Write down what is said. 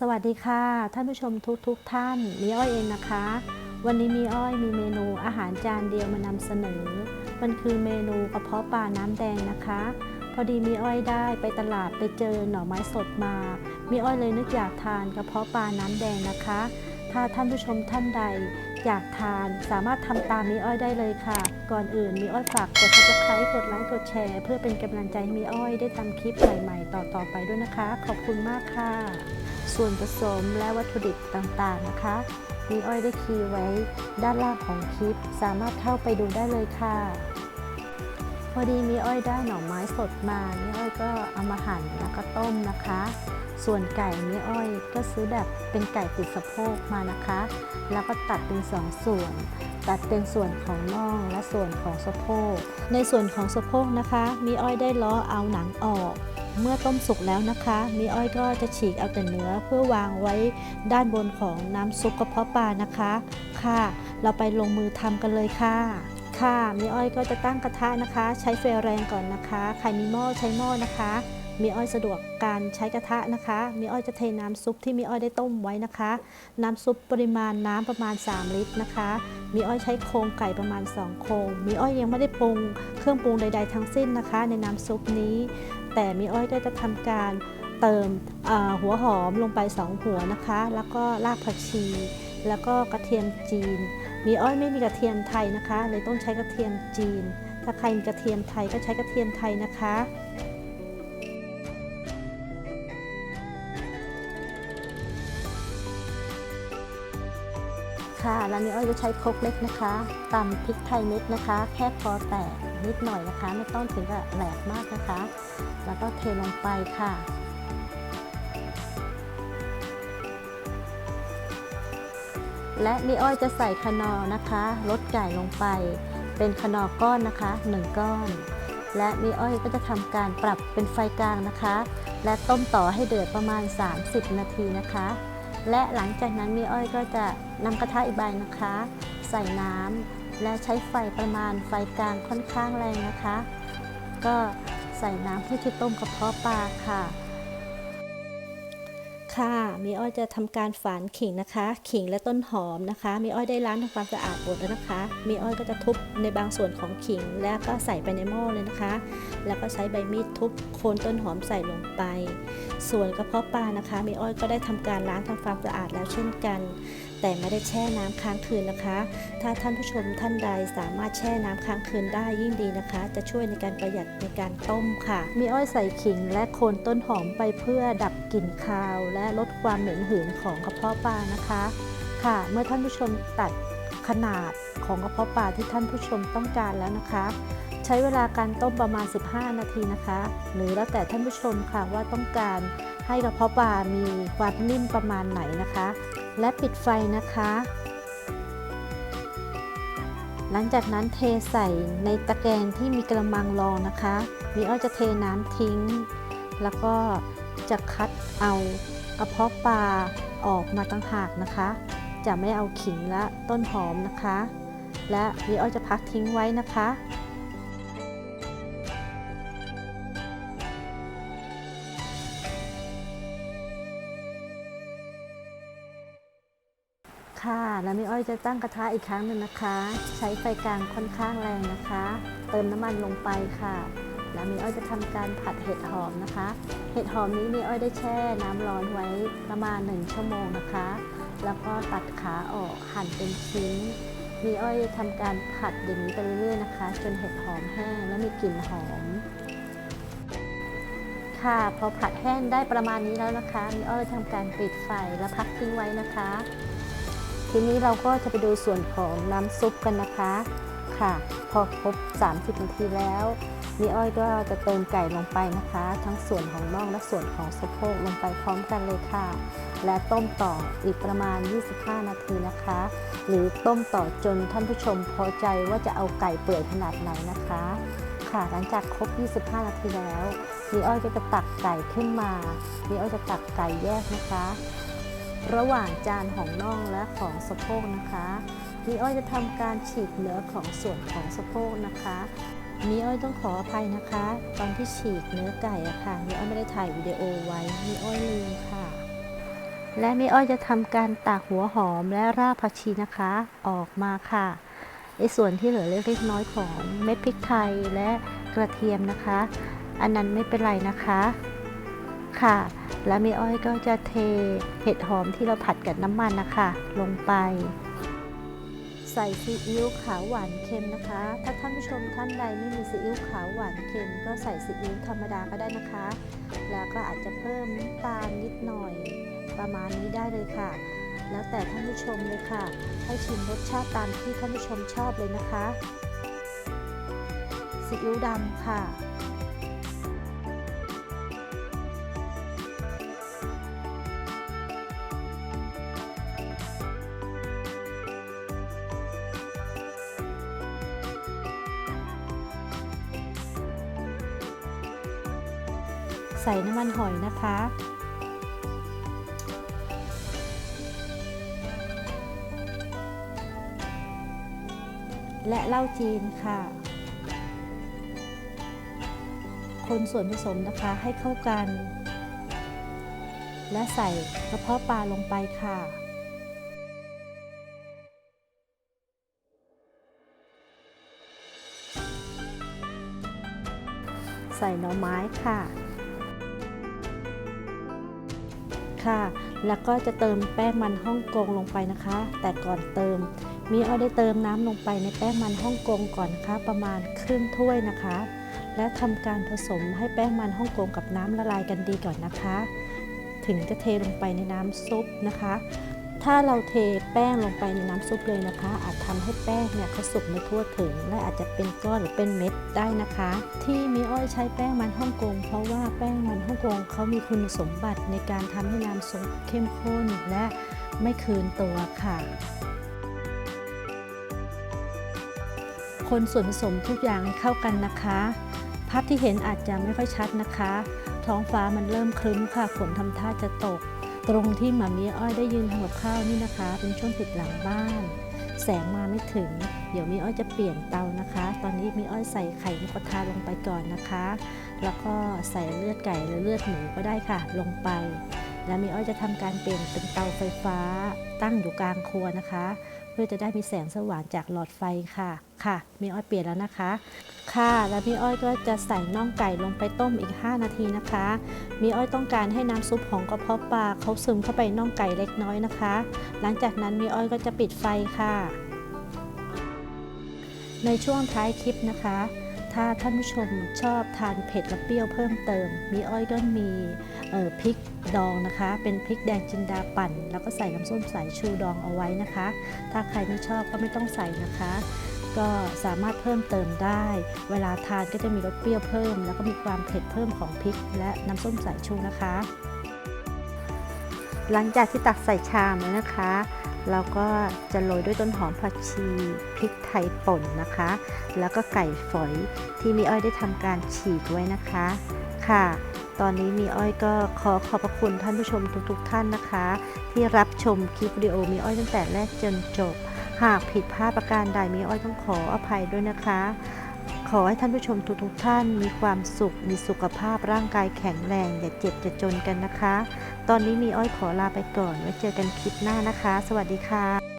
สวัสดีค่ะ ท่านผู้ชมทุกทุกท่าน มีอ้อยเองนะคะ วันนี้มีอ้อยมีเมนูอาหารจานเดียวมานำเสนอ มันคือเมนูกระเพาะปลาน้ำแดงนะคะ พอดีมีอ้อยได้ไปตลาดไปเจอหน่อไม้สดมา มีอ้อยเลยนึกอยากทานกระเพาะปลาน้ำแดงนะคะ ถ้าท่านผู้ชมท่านใดอยากทานสามารถทำตามมีอ้อยได้เลยค่ะ ก่อนอื่นมีอ้อยฝากกด subscribe กดไลค์กดแชร์ เพื่อเป็นกำลังใจให้มีอ้อยได้ทำคลิปใหม่ๆ ต่อๆไปด้วยนะคะ ขอบคุณมากค่ะ ส่วนผสมและวัตถุดิบต่างๆนะคะมีอ้อยได้คีย์ไว้ด้านล่างของคลิป สามารถเข้าไปดูได้เลยค่ะ พอดีมีอ้อยได้หน่อไม้สดมามีอ้อยก็เอามาหั่นแล้วก็ต้มนะคะ ส่วนไก่มีอ้อยก็ซื้อแบบเป็นไก่ติดสะโพกมานะคะ แล้วก็ตัดเป็นสองส่วน ตัดเป็นส่วนของน่องและส่วนของสะโพก ในส่วนของสะโพกนะคะ มีอ้อยได้ล้อเอาหนังออก เมื่อต้มสุกแล้วนะคะ มีอ้อยก็จะฉีกเอาแต่เนื้อเพื่อวางไว้ด้านบนของน้ำซุปกระเพาะปลานะคะ ค่ะ เราไปลงมือทำกันเลยค่ะค่ะมีอ้อยก็จะตั้งกระทะนะคะ ใช้ไฟแรงก่อนนะคะ ใครมีหม้อใช้หม้อนะคะ มีอ้อยสะดวกการใช้กระทะนะคะ มีอ้อยจะเทน้ำซุปที่มีอ้อยได้ต้มไว้นะคะ น้ำซุปปริมาณน้ำประมาณ 3 ลิตรนะคะ มีอ้อยใช้โครงไก่ประมาณ 2 โครง มีอ้อยยังไม่ได้ปรุงเครื่องปรุงใด ๆ ทั้งสิ้นนะคะ ในน้ำซุปนี้ แต่มีอ้อยก็จะทำการเติมหัวหอมลงไป 2 หัวนะคะ แล้วก็รากผักชี แล้วก็กระเทียมจีน มีอ้อยไม่มีกระเทียมไทยนะคะเลยต้องใช้กระเทียมจีน ถ้าใครมีกระเทียมไทยก็ใช้กระเทียมไทยนะคะ ค่ะแล้วนี้อ้อยจะใช้ครกเล็กนะคะตำพริกไทยเม็ดนะคะ แค่พอแตกนิดหน่อยนะคะ ไม่ต้องถึงกับแหลกมากนะคะ แล้วก็เทลงไปค่ะและมีอ้อยจะใส่คนอนะคะลดไก่ลงไป เป็นคนอก้อนนะคะ 1 ก้อน และมีอ้อยก็จะทำการปรับเป็นไฟกลางนะคะ และต้มต่อให้เดือดประมาณ 30 นาทีนะคะ และหลังจากนั้นมีอ้อยก็จะนำกระทะอีกใบนะคะ ใส่น้ำและใช้ไฟประมาณไฟกลางค่อนข้างแรงนะคะ ก็ใส่น้ำเพื่อที่ต้มกระเพาะปลาค่ะ ค่ะมีอ้อยจะทำการฝานขิงนะคะ ขิงและต้นหอมนะคะมีอ้อยได้ล้างทำความสะอาดหมดแล้วนะคะมีอ้อยก็จะทุบในบางส่วนของขิงแล้วก็ใส่ไปในหม้อเลยนะคะ แล้วก็ใช้ใบมีดทุบโคนต้นหอมใส่ลงไป ส่วนกระเพาะปลานะคะมีอ้อยก็ได้ทำการล้างทำความสะอาดแล้วเช่นกัน แต่ไม่ได้แช่น้ำค้างคืนนะคะ ถ้าท่านผู้ชมท่านใดสามารถแช่น้ำค้างคืนได้ยิ่งดีนะคะ จะช่วยในการประหยัดในการต้มค่ะ มีอ้อยใส่ขิงและโคนต้นหอมไปเพื่อดับกลิ่นคาวและลดความเหม็นหืนของกระเพาะปลานะคะ ค่ะ เมื่อท่านผู้ชมตัดขนาดของกระเพาะปลาที่ท่านผู้ชมต้องการแล้วนะคะ ใช้เวลาการต้มประมาณ 15 นาทีนะคะ หรือแล้วแต่ท่านผู้ชมค่ะว่าต้องการให้กระเพาะปลามีความนิ่มประมาณไหนนะคะ และปิดไฟนะคะ หลังจากนั้นเทใส่ในตะแกรงที่มีกระมังรองนะคะ มีอ้อยจะเทน้ำทิ้ง แล้วก็จะคัดเอา กระเพาะปลาออกมาต่างหากนะคะ จะไม่เอาขิงและต้นหอมนะคะ และมี่อ้อยจะพักทิ้งไว้นะคะค่ะแล้วมีอ้อยจะตั้งกระทะอีกครั้งหนึ่งนะคะ ใช้ไฟกลางค่อนข้างแรงนะคะ เติมน้ำมันลงไปค่ะ แล้วมีอ้อยจะทำการผัดเห็ดหอมนะคะ เห็ดหอมนี้มีอ้อยได้แช่น้ำร้อนไว้ประมาณ 1 ชั่วโมงนะคะ แล้วก็ตัดขาออกหั่นเป็นชิ้น มีอ้อยทำการผัดอย่างนี้ไปเรื่อยๆนะคะ จนเห็ดหอมแห้งและมีกลิ่นหอม ค่ะพอผัดแห้งได้ประมาณนี้แล้วนะคะ มีอ้อยทำการปิดไฟและพักทิ้งไว้นะคะ ทีนี้เราก็จะไปดูส่วนของน้ำซุปกันนะคะ ค่ะ พอครบ 30 นาทีแล้ว มีอ้อยก็จะเติมไก่ลงไปนะคะ ทั้งส่วนของน่องและส่วนของสะโพกลงไปพร้อมกันเลยค่ะ และต้มต่ออีกประมาณ 25 นาทีนะคะ หรือต้มต่อจนท่านผู้ชมพอใจว่าจะเอาไก่เปื่อยขนาดไหนนะคะ ค่ะหลังจากครบ 25 นาทีแล้วมีอ้อยก็จะตักไก่ขึ้นมามีอ้อยจะตักไก่แยกนะคะ ระหว่างจานของน่องและของสะโพกนะคะมีอ้อยจะทำการฉีกเนื้อของส่วนของสะโพกนะคะ มีอ้อยต้องขออภัยนะคะ ตอนที่ฉีกเนื้อไก่อะค่ะมีอ้อยไม่ได้ถ่ายวิดีโอไว้มีอ้อยลืมค่ะ และม่อ้อยจะทำการตากหัวหอมและรากผักชีนะคะ ออกมาค่ะไอส่วนที่เหลือเล็กๆน้อยของเม็ดพริกไทยและกระเทียมนะคะ อันนั้นไม่เป็นไรนะคะค่ะ แล้วม่อ้อยก็จะเทเห็ดหอมที่เราผัดกับน้ำมันนะคะ ลงไป ใส่ซีอิ๊วขาวหวานเค็มนะคะ ถ้าท่านผู้ชมท่านใดไม่มีซีอิ๊วขาวหวานเค็ม ก็ใส่ซีอิ๊วธรรมดาก็ได้นะคะ แล้วก็อาจจะเพิ่มน้ำตาลนิดหน่อย ประมาณนี้ได้เลยค่ะ แล้วแต่ท่านผู้ชมเลยค่ะ ให้ชิมรสชาติตามที่ท่านผู้ชมชอบเลยนะคะซีอิ๊วดำค่ะ ใส่น้ำมันหอยนะคะ และเหล้าจีนค่ะ คนส่วนผสมนะคะให้เข้ากัน และใส่กระเพาะปลาลงไปค่ะใส่หน่อไม้ค่ะ ค่ะ แล้วก็จะเติมแป้งมันฮ่องกงลงไปนะคะ แต่ก่อนเติม มีอ้อาได้เติมน้ำลงไปในแป้งมันฮ่องกงก่อนนะคะ ประมาณครึ่งถ้วยนะคะ และทำการผสมให้แป้งมันฮ่องกงกับน้ำละลายกันดีก่อนนะคะ ถึงจะเทลงไปในน้ำซุปนะคะ ถ้าเราเทแป้งลงไปในน้ำซุปเลยนะคะ อาจทำให้แป้งเนี่ยเขาสุกไม่ทั่วถึง และอาจจะเป็นก้อนหรือเป็นเม็ดได้นะคะ ที่มีอ้อยใช้แป้งมันฮ่องกง เพราะว่าแป้งมันฮ่องกงเขามีคุณสมบัติในการทำให้น้ำซุปเข้มข้นและไม่คืนตัวค่ะคนส่วนผสมทุกอย่างให้เข้ากันนะคะ ภาพที่เห็นอาจจะไม่ค่อยชัดนะคะ ท้องฟ้ามันเริ่มครึ้มค่ะฝนทำท่าจะตก ตรงที่มามีอ้อยได้ยืนทำกับข้าวนี่นะคะ เป็นช่วงติดหลังบ้าน แสงมาไม่ถึง เดี๋ยวมีอ้อยจะเปลี่ยนเตานะคะ ตอนนี้มีอ้อยใส่ไข่นกกระทาลงไปก่อนนะคะ แล้วก็ใส่เลือดไก่หรือเลือดหมูก็ได้ค่ะ ลงไป แล้วมีอ้อยจะทำการเปลี่ยนเป็นเตาไฟฟ้า ตั้งอยู่กลางครัวนะคะ พื่อจะได้มีแสงสว่างจากหลอดไฟค่ะ ค่ะมีอ้อยเปลี่ยนแล้วนะคะ ค่ะ แล้วมีอ้อยก็จะใส่น่องไก่ลงไปต้มอีก 5 นาทีนะคะ มีอ้อยต้องการให้น้ำซุปของกระเพาะปลาเขาซึมเข้าไปน่องไก่เล็กน้อยนะคะ หลังจากนั้นมีอ้อยก็จะปิดไฟค่ะ ในช่วงท้ายคลิปนะคะ ถ้าท่านผู้ชมชอบทานเผ็ดและเปรี้ยวเพิ่มเติม มีอ้อยก็มีพริกดองนะคะ เป็นพริกแดงจินดาปั่น แล้วก็ใส่น้ำส้มสายชูดองเอาไว้นะคะ ถ้าใครไม่ชอบก็ไม่ต้องใส่นะคะ ก็สามารถเพิ่มเติมได้ เวลาทานก็จะมีรสเปรี้ยวเพิ่ม แล้วก็มีความเผ็ดเพิ่มของพริก และน้ำส้มสายชูนะคะ หลังจากที่ตักใส่ชามแล้วนะคะ เราก็จะโรยด้วยต้นหอมผักชีพริกไทยป่นนะคะ แล้วก็ไก่ฝอยที่มีอ้อยได้ทำการฉีกไว้นะคะ ค่ะ ตอนนี้มีอ้อยก็ขอขอบพระคุณท่านผู้ชมทุกๆทท่านนะคะ ที่รับชมคลิปวิดีโอมีอ้อยตั้งแต่แรกจนจบ หากผิดพลาดประการใดมีอ้อยต้องขออภัยด้วยนะคะ ขอให้ท่านผู้ชมทุกๆท่านมีความสุข มีสุขภาพร่างกายแข็งแรงอย่าเจ็บอย่าจนกันนะคะ ตอนนี้มีอ้อยขอลาไปก่อนไว้เจอกันคลิปหน้านะคะ สวัสดีค่ะ